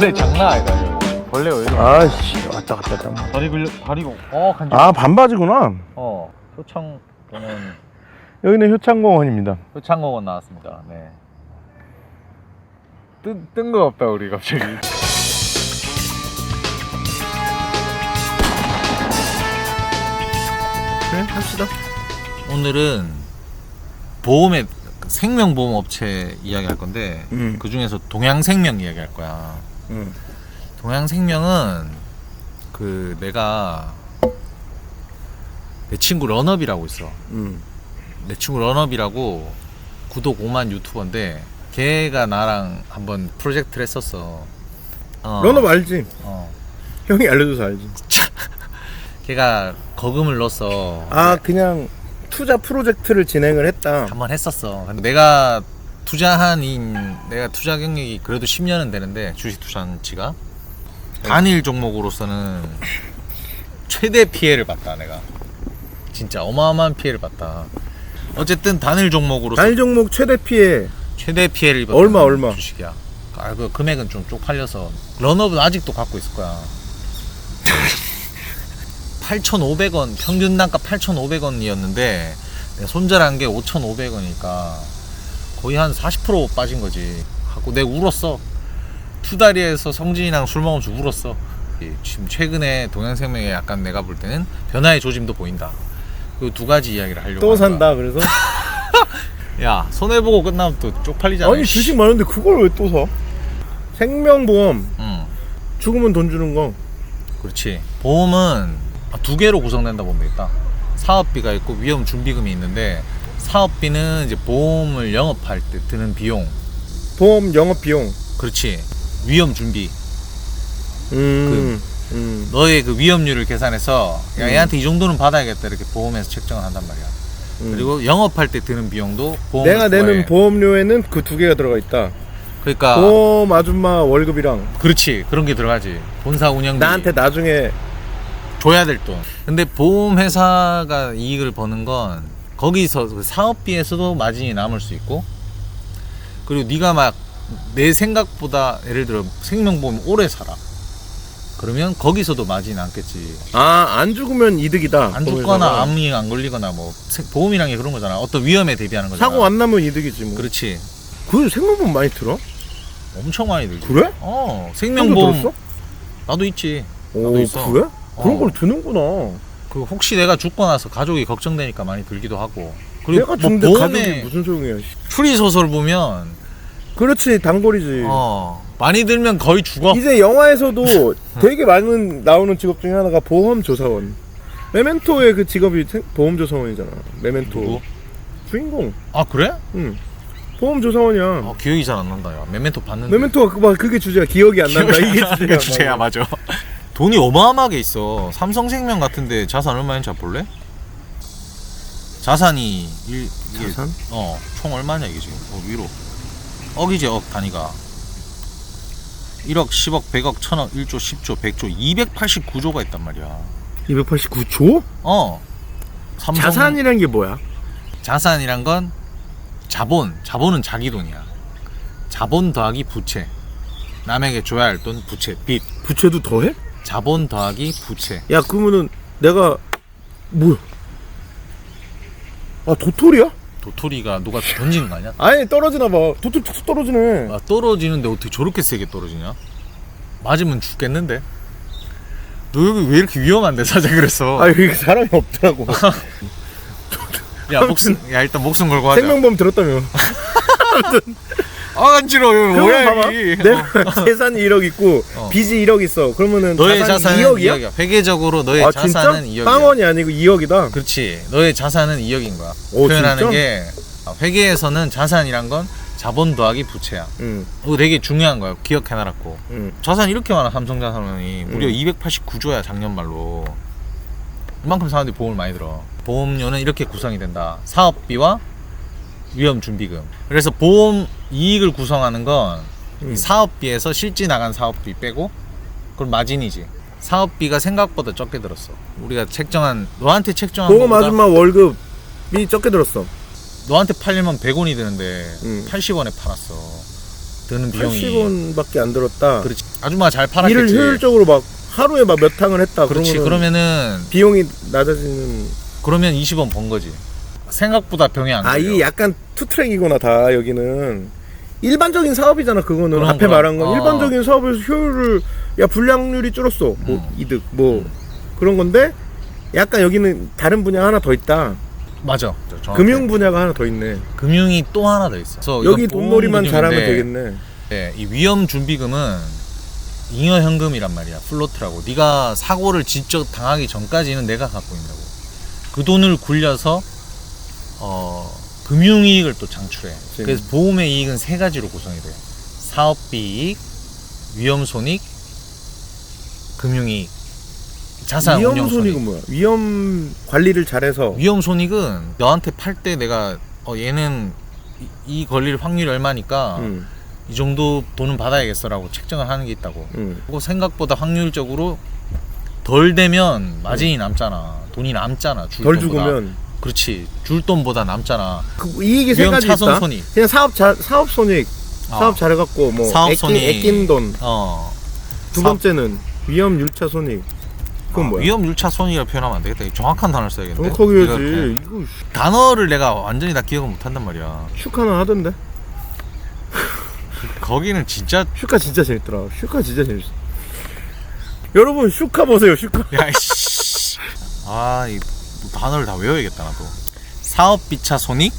벌레 장난 아니다 이거. 벌레 왜 이래? 아씨 왔다 갔다 했다 다리 걸려 다리가 어 간지. 아 반바지구나 어 효창 또는 여기는 효창공원입니다 효창공원 나왔습니다. 네. 뜬뜬거 없다 우리 갑자기. 그래 합시다 오늘은 보험의 생명보험 업체 이야기할 건데 음. 그 중에서 동양생명 이야기할 거야. 음. 동양생명은 그 내가 내 친구 런업이라고 있어. 음. 내 친구 런업이라고 구독 5만 유튜버인데 걔가 나랑 한번 프로젝트를 했었어. 어, 런업 알지? 어. 형이 알려줘서 알지 걔가 거금을 넣어서 아 그냥 투자 프로젝트를 진행을 했다 한번 했었어. 근데 내가 투자한 인 내가 투자 경력이 그래도 10년은 되는데 주식 투자한 지가 단일 종목으로서는 최대 피해를 봤다 내가. 진짜 어마어마한 피해를 봤다. 어쨌든 단일 종목으로서 단일 종목 최대 피해 최대 피해를 입었던 얼마, 얼마? 주식이야. 아, 그 금액은 좀 쪽팔려서 런업은 아직도 갖고 있을 거야. 8,500원 평균 단가 8,500원이었는데 손절한 게 5,500원이니까 거의 한 40% 빠진 거지. 하고 내가 울었어. 투다리에서 성진이랑 술 먹으면서 울었어. 이 지금 최근에 동양생명에 약간 내가 볼 때는 변화의 조짐도 보인다. 그 두 가지 이야기를 하려고. 또. 산다 그래서 야 손해 보고 끝나면 또 쪽팔리잖아. 아니 주식 많은데 그걸 왜 또 사? 생명보험 응. 죽으면 돈 주는 거 그렇지. 보험은 두 개로 구성된다 보면 되겠다. 사업비가 있고 위험 준비금이 있는데 사업비는 이제 보험을 영업할 때 드는 비용. 보험 영업 비용 그렇지. 위험 준비. 음, 음. 너의 그 위험률을 계산해서 야 음. 얘한테 이 정도는 받아야겠다 이렇게 보험에서 책정을 한단 말이야. 음. 그리고 영업할 때 드는 비용도 보험. 내가 내는 보험료에는 그 두 개가 들어가 있다 그러니까 보험 아줌마 월급이랑 그렇지 그런 게 들어가지. 본사 운영비. 나한테 나중에 줘야 될 돈. 근데 보험 회사가 이익을 버는 건 거기서 그 사업비에서도 마진이 남을 수 있고 그리고 네가 막 내 생각보다 예를 들어 생명보험 오래 살아. 그러면 거기서도 마진이 남겠지. 아 안 죽으면 이득이다 안 죽거나 암이 안 걸리거나 뭐 세- 보험이란 게 그런 거잖아. 어떤 위험에 대비하는 거잖아. 사고 안 나면 이득이지 뭐 그렇지. 그 생명보험 많이 들어? 엄청 많이 들지. 그래? 어, 생명보험? 나도 있지. 오 나도 있어. 그래? 그런 어. 걸 드는구나 그 혹시 내가 죽고 나서 가족이 걱정되니까 많이 들기도 하고. 그리고 내가 뭐 죽는데 보험에 가족이 무슨 소용이야 씨. 추리 소설 보면 그렇지 단골이지 어 많이 들면 거의 죽어. 이제 영화에서도 되게 많은 나오는 직업 중에 하나가 보험 조사원 메멘토의 그 직업이 생- 보험 조사원이잖아 메멘토 누구? 주인공 아 그래? 응 보험 조사원이야 아 기억이 잘 안 난다. 야 메멘토 봤는데. 메멘토가 그, 막 그게 주제야 기억이 안 난다 이게 주제야, 이게 주제야 맞아. 돈이 어마어마하게 있어. 삼성생명 같은데 자산 얼마인지 잘 볼래? 자산이 일, 이게 자산? 어총 얼마냐 이게 지금 어, 위로 억이지 억 단위가 1억 10억 100억 1000억 1조 10조 100조 289조가 있단 말이야 289조? 어 삼성 자산이란 게 뭐야? 자산이란 건 자본 자본은 자기 돈이야 자본 더하기 부채 남에게 줘야 할 돈 부채 빚 부채도 더해? 자본 더하기 부채 야 그러면은 내가 뭐야 아 도토리야? 도토리가 누가 던지는 거 아니야? 아니 떨어지나 봐 도토리 툭툭 떨어지네 아, 떨어지는데 어떻게 저렇게 세게 떨어지냐? 맞으면 죽겠는데? 너 여기 왜 이렇게 위험한데 사자 그랬어 아 여기 사람이 없더라고 야 목숨 야 일단 목숨 걸고 하자 생명보험 들었다며 아 간지러워 이거 그러면 뭐야 봐봐. 여기 내가 재산이 1억 있고 어. 빚이 1억 있어. 그러면은 너의 자산이 자산은 2억이야? 2억이야. 회계적으로 너의 아 진짜? 자산은 2억이야. 빵 원이 아니고 2억이다? 그렇지. 너의 자산은 2억인 거야. 오, 표현하는 진짜? 게 아, 회계에서는 자산이란 건 자본 더하기 부채야. 응, 이거 되게 중요한 거야. 기억해놔라고. 응. 자산 이렇게 많아 삼성 자산이. 무려 음. 289조야 작년 말로. 이만큼 사람들이 보험을 많이 들어. 보험료는 이렇게 구성이 된다. 사업비와 위험 준비금 그래서 보험 이익을 구성하는 건 음. 사업비에서 실제 나간 사업비 빼고 그럼 마진이지 사업비가 생각보다 적게 들었어 우리가 책정한 너한테 책정한 보험 거보다 아줌마 월급이 적게 들었어 너한테 팔려면 100원이 드는데 음. 80원에 팔았어 드는 비용이 80원밖에 안 들었다. 그렇지 아줌마가 잘 일을 팔았겠지 효율적으로 막 하루에 막 몇 탕을 했다. 그렇지 그러면은 그러면은 비용이 낮아지는. 그러면 20원 번 거지 생각보다 병이 안 아, 걸려 이 약간 투트랙이구나 다 여기는. 일반적인 사업이잖아 그거는 앞에 그럼. 말한 건 어. 일반적인 사업에서 효율을 야 불량률이 줄었어 뭐 음. 이득 뭐 그런 건데 약간 여기는 다른 분야 하나 더 있다 맞아 정확해. 금융 분야가 하나 더 있네 금융이 또 하나 더 있어 그래서 여기 이건 돈놀이만 보험 잘하면 금융인데 되겠네 네, 이 위험 준비금은 잉여 현금이란 말이야. 플로트라고. 네가 사고를 직접 당하기 전까지는 내가 갖고 있다고. 그 돈을 굴려서 어, 금융이익을 또 창출해. 그치. 그래서 보험의 이익은 세 가지로 구성이 돼. 사업비 이익, 위험 손익, 금융이익, 자산 위험 운용 손익은 손익. 뭐야 위험 관리를 잘해서 위험 손익은 너한테 팔 때 내가 어, 얘는 이, 이 걸릴 확률이 얼마니까 음, 이 정도 돈은 받아야겠어라고 책정을 하는 게 있다고. 음. 그리고 생각보다 확률적으로 덜 되면 마진이 남잖아. 돈이 남잖아. 줄 덜. 죽으면 그렇지. 줄 돈보다 남잖아. 그 이익이 세 위험 가지 차손 있다 손익. 그냥 사업 자, 사업 손익 어. 사업 잘해갖고 뭐 사업 손익. 애낀 돈두 어. 번째는 위험 율차 손익 그건 아, 뭐야 위험 율차 손익이라 표현하면 안 되겠다. 정확한 단어를 써야겠는데. 정확하게 해야지 이거 단어를 내가 완전히 다 기억을 못 한단 말이야. 슈카는 하던데 거기는 진짜 슈카 진짜 재밌더라 슈카 진짜 재밌어 여러분 슈카 보세요 슈카 야 씨. 아, 이 단어를 다 외워야겠다 나도. 사업비 차 손익,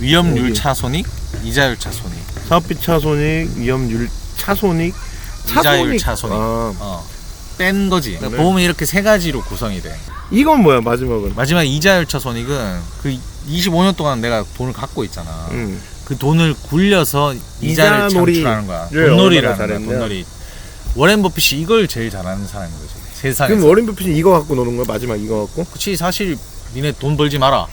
위험 율차 손익, 이자율 차 손익. 사업비 차손익 위험률 차손익 이자율 차 손익. 아, 어. 뺀 거지. 그러니까 네. 보험은 이렇게 세 가지로 구성이 돼. 이건 뭐야 마지막은 마지막 이자율 차 손익은 그 25년 동안 내가 돈을 갖고 있잖아. 음. 그 돈을 굴려서 이자를 이자놀이. 창출하는 거야. 를 돈놀이라는 얼마나 거야. 잘했냐. 돈놀이. 워렌 버핏이 이걸 제일 잘하는 사람인 거지. 세상에서. 그럼 워렌 버핏이 이거 갖고 노는 거야 마지막 이거 갖고 그치 사실 니네 돈 벌지 마라.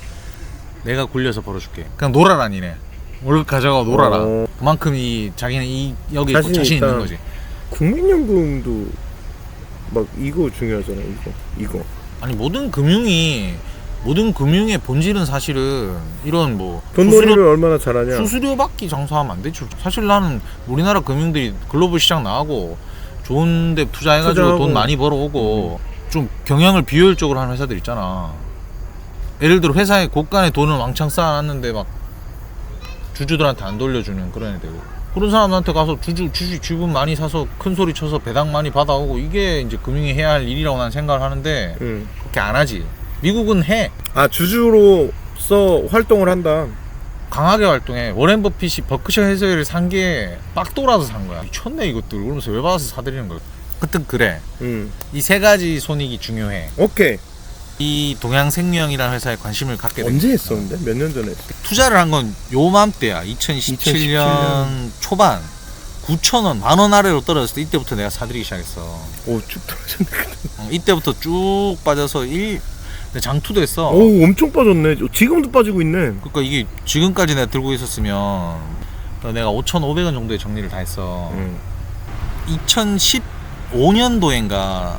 내가 굴려서 벌어줄게. 그냥 놀아라 니네. 월급 가져가 놀아라. 어. 그만큼 이 자기는 이 여기 자신 자신, 자신. 있는 거지. 국민연금도 막 이거 중요하잖아 이거 이거 아니 모든 금융이 모든 금융의 본질은 사실은 이런 뭐 돈놀이를 수수료, 얼마나 잘하냐 수수료 받기 장사하면 안 되죠. 사실 나는 우리나라 금융들이 글로벌 시장 나가고 좋은 데 투자해가지고 투자하고. 돈 많이 벌어오고 좀 경영을 비효율적으로 하는 회사들 있잖아. 예를 들어 회사에 곳간에 돈을 왕창 쌓아놨는데 막 주주들한테 안 돌려주는 그런 애들. 그런 사람한테 가서 주주 주식 지분 많이 사서 큰 소리 쳐서 배당 많이 받아오고 이게 이제 금융이 해야 할 일이라고 난 생각을 하는데 응. 그렇게 안 하지. 미국은 해. 아 주주로서 활동을 한다 강하게 활동해. 워렌 버핏이 버크셔 해서웨이를 산 게 빡돌아서 산 거야. 미쳤네 이것들. 그러면서 왜 받아서 사들이는 거야. 그땐 그래. 응. 이세 가지 손익이 중요해. 오케이 이 동양생명이라는 회사에 관심을 갖게 돼. 언제 했었는데 몇 년 전에 했어 투자를 한 건 요맘때야. 2017년, 2017년. 초반. 9천 원, 만 원 아래로 떨어졌을 때 이때부터 내가 사들이기 시작했어. 오 쭉 떨어졌네 어, 이때부터 쭉 빠져서 일 근데 장투도 했어. 오 엄청 빠졌네 지금도 빠지고 있네 그러니까 이게 지금까지 내가 들고 있었으면 내가 5,500원 정도의 정리를 다 했어. 응. 2015년도엔가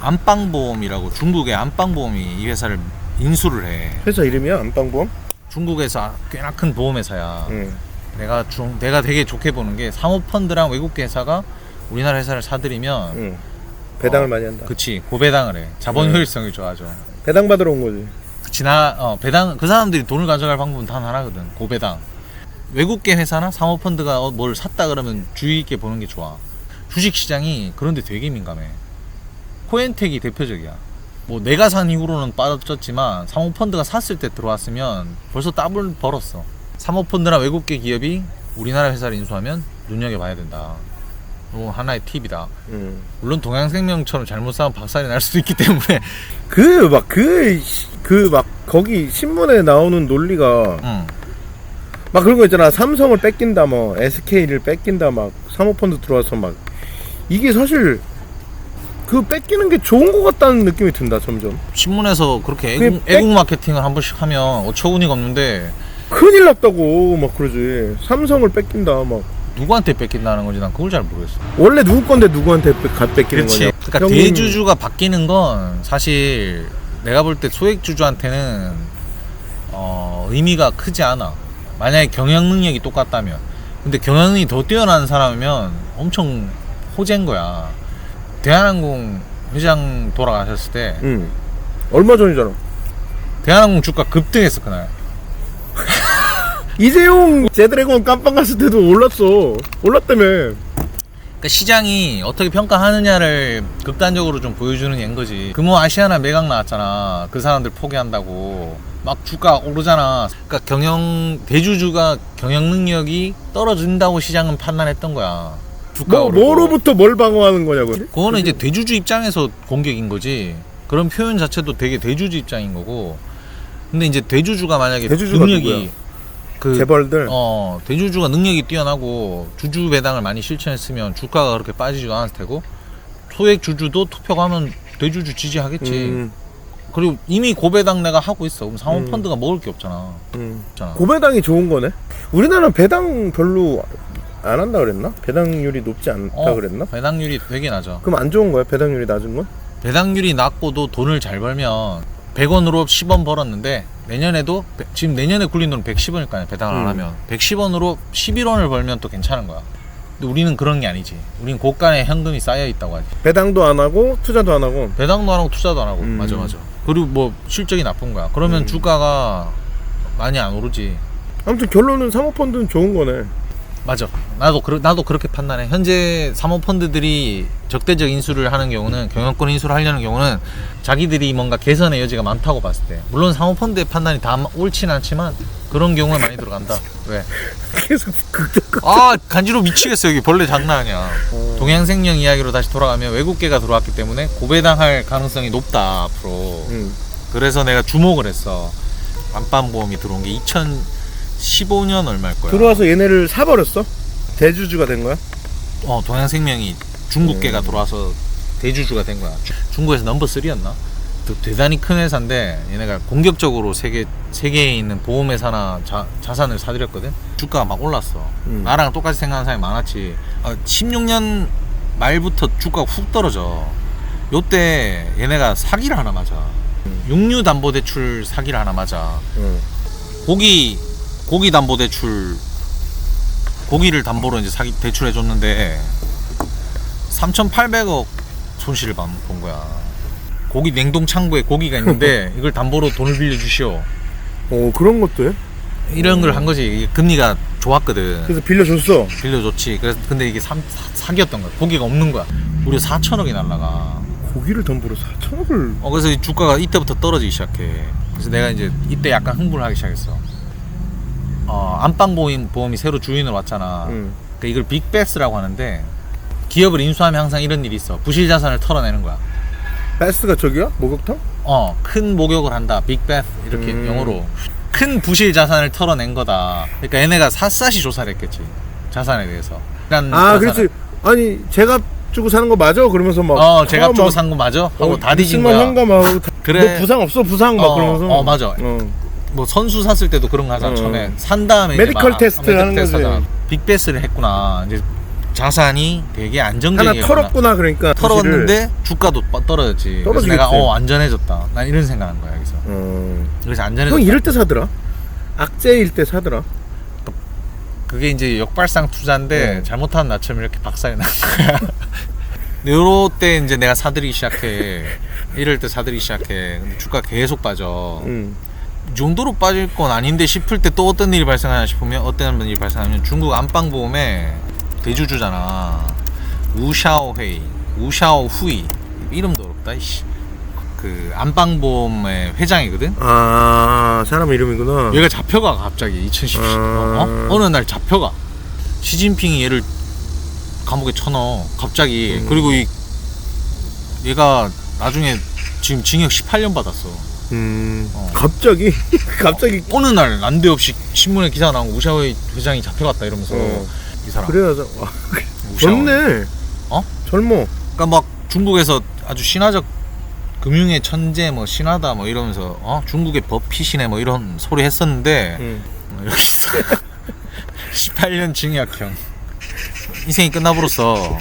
안방보험이라고 중국의 안방보험이 이 회사를 인수를 해. 회사 이름이야 안방보험 중국에서 꽤나 큰 보험회사야. 응. 내가 중 내가 되게 좋게 보는 게 사모펀드랑 외국계 회사가 우리나라 회사를 사들이면 응. 배당을 어, 많이 한다 그치 고배당을 해. 자본 음. 효율성이 좋아져. 배당 받으러 온 거지 그치 나 어, 배당 그 사람들이 돈을 가져갈 방법은 단 하나거든. 고배당. 외국계 회사나 사모펀드가 어, 뭘 샀다 그러면 주의 있게 보는 게 좋아. 주식 시장이 그런데 되게 민감해. 코엔텍이 대표적이야. 뭐 내가 산 이후로는 빠졌지만 사모펀드가 샀을 때 들어왔으면 벌써 더블 벌었어. 사모펀드나 외국계 기업이 우리나라 회사를 인수하면 눈여겨봐야 된다. 이거 하나의 팁이다. 응. 물론 동양생명처럼 잘못 싸면 박살이 날 수도 있기 때문에. 그 막 그 그 막 거기 신문에 나오는 논리가 응. 막 그런 거 있잖아. 삼성을 뺏긴다 뭐. SK를 뺏긴다 막 사모펀드 들어와서 막. 이게 사실 그 뺏기는 게 좋은 것 같다는 느낌이 든다 점점. 신문에서 그렇게 그게 애국, 백- 애국 마케팅을 한 번씩 하면 어처구니가 없는데. 큰일 났다고 막 그러지. 삼성을 뺏긴다 막 누구한테 뺏긴다는 건지 난 그걸 잘 모르겠어. 원래 누구 건데 누구한테 뺏- 뺏기는 거냐 그러니까 형님, 대주주가 바뀌는 건 사실 내가 볼 때 소액 주주한테는 어, 의미가 크지 않아. 만약에 경영 능력이 똑같다면 근데 경영이 더 뛰어난 사람이면 엄청 호재인 거야. 대한항공 회장 돌아가셨을 때 응. 얼마 전이잖아. 대한항공 주가 급등했어 그날. 이재용 제드래곤 깜빵 갔을 때도 올랐어. 올랐다며. 그러니까 시장이 어떻게 평가하느냐를 극단적으로 좀 보여주는 예인 거지. 금호 아시아나 매각 나왔잖아. 그 사람들 포기한다고. 막 주가 오르잖아. 그러니까 경영 대주주가 경영 능력이 떨어진다고 시장은 판단했던 거야. 주가 뭐, 오르고. 뭐로부터 뭘 방어하는 거냐고. 그거는 이제 대주주 입장에서 공격인 거지. 그런 표현 자체도 되게 대주주 입장인 거고. 근데 이제 대주주가 만약에 대주주가 능력이 누구야? 그 재벌들. 어 대주주가 능력이 뛰어나고 주주 배당을 많이 실천했으면 주가가 그렇게 빠지지도 않을 테고 소액 주주도 투표 가면 대주주 지지하겠지. 음, 그리고 이미 고배당 내가 하고 있어. 그럼 음. 사모펀드가 먹을 게 없잖아. 음. 없잖아. 고배당이 좋은 거네. 우리나라는 배당 별로 안 한다 그랬나? 배당률이 높지 않다 어, 그랬나? 배당률이 되게 낮아. 그럼 안 좋은 거야? 배당률이 낮은 건? 배당률이 낮고도 돈을 잘 벌면 100원으로 10원 벌었는데 내년에도 배- 지금 내년에 굴린 돈은 110원일까요 배당을 안 음. 하면 110원으로 11원을 벌면 또 괜찮은 거야 근데 우리는 그런 게 아니지 우리는 고간의 현금이 쌓여 있다고 하지 배당도 안 하고 투자도 안 하고. 배당도 안 하고 투자도 안 하고 음. 맞아 맞아 그리고 뭐 실적이 나쁜 거야 그러면 음. 주가가 많이 안 오르지 아무튼 결론은 사모펀드는 좋은 거네. 맞아 나도 그러, 나도 그렇게 판단해 현재 사모 펀드들이 적대적 인수를 하는 경우는 경영권 인수를 하려는 경우는 자기들이 뭔가 개선의 여지가 많다고 봤을 때 물론 사모 펀드의 판단이 다 옳지는 않지만 그런 경우에 많이 들어간다 왜? 계속 극적. 아 간지러 미치겠어 여기 벌레 장난 아니야 어. 동양생명 이야기로 다시 돌아가면 외국계가 들어왔기 때문에 고배당할 가능성이 높다 앞으로 응. 그래서 내가 주목을 했어 안방보험이 들어온 게 2015년 얼마일 거야 들어와서 얘네를 사버렸어? 대주주가 된 거야? 어 동양생명이 중국계가 음. 들어와서 대주주가 된 거야. 주- 중국에서 넘버 3였나? 대단히 큰 회사인데 얘네가 공격적으로 세계 세계에 있는 보험 회사나 자, 자산을 사들였거든. 주가가 막 올랐어. 음. 나랑 똑같이 생각하는 사람이 많았지. 어, 16년 말부터 주가가 훅 떨어져. 요때 얘네가 사기를 하나 맞아. 음. 육류담보대출 사기를 하나 맞아. 응. 고기 고기 담보 대출 고기를 담보로 이제 사기 대출해 줬는데 3,800억 손실을 본본 거야. 고기 냉동 창고에 고기가 있는데 이걸 담보로 돈을 빌려 주시오. 어 그런 것도 해? 이런 걸 한 거지. 이게 금리가 좋았거든. 그래서 빌려줬어. 빌려줬지. 그래서 근데 이게 삼, 사, 사기였던 거야. 고기가 없는 거야. 무려 4천억이 날라가. 고기를 담보로 4천억을. 어 그래서 이 주가가 이때부터 떨어지기 시작해. 그래서 내가 이제 이때 약간 흥분을 하기 시작했어. 어 안방 보험 보험이 새로 주인을 왔잖아. 응. 그러니까 이걸 빅베스라고 하는데 기업을 인수하면 항상 이런 일이 있어. 부실 자산을 털어내는 거야. 베스가 저기야? 목욕탕? 어, 큰 목욕을 한다. 빅베스 이렇게 음. 영어로 큰 부실 자산을 털어낸 거다. 그러니까 얘네가 샅샅이 조사를 했겠지. 자산에 대해서. 아 자산을. 그렇지. 아니 제값 주고 사는 거 맞아? 그러면서 막. 어, 제가 아, 주고 막, 산거 맞아? 하고 어, 다 뒤진 거야. 막. 그래. 너 부상 없어 부상 막 어, 그러면서. 어, 맞아. 어. 뭐 선수 샀을 때도 그런 거 하잖아. 어. 처음에 산 다음에 이제 메디컬 막 테스트 메디컬 하는 테스트 거지. 하잖아. 빅베스를 했구나. 이제 자산이 되게 하나 안정적이구나. 털었구나 그러니까. 털었는데 주가도 빠- 떨어졌지. 그래서 떨어지겠지. 내가 어 안전해졌다. 난 이런 생각한 거야 여기서. 어. 그래서 안전해졌다. 형 이럴 때 사더라. 악재일 때 사더라. 그게 이제 역발상 투자인데 네. 잘못한 나처럼 이렇게 박살이 난 거야. 요럴 때 이제 내가 사들이기 시작해. 이럴 때 사들이기 시작해. 근데 주가 계속 빠져. 응. 이 정도로 빠질 건 아닌데 싶을 때 또 어떤 일이 발생하냐 싶으면 어떤 일이 발생하면 중국 안방보험에 대주주잖아. 우샤오회이 우샤오후이. 이름도 어렵다 이씨. 그 안방보험의 회장이거든? 아 사람 이름이구나. 얘가 잡혀가 갑자기. 2010 아. 어? 어느 날 잡혀가. 시진핑이 얘를 감옥에 쳐넣어 갑자기. 음. 그리고 이 얘가 나중에 지금 징역 18년 받았어 음. 어. 갑자기 갑자기 어느 날 난데없이 신문에 기사 나온 거 우샤오의 회장이 잡혀갔다 이러면서 어. 이 사람 그래야죠. 와, 우샤오. 젊네. 어? 젊어. 그러니까 막 중국에서 아주 신화적 금융의 천재 뭐 신화다 뭐 이러면서 어 중국의 법피시네 뭐 이런 소리 했었는데 응. 어, 여기 있어 18년 징역형 인생이 끝나버렸어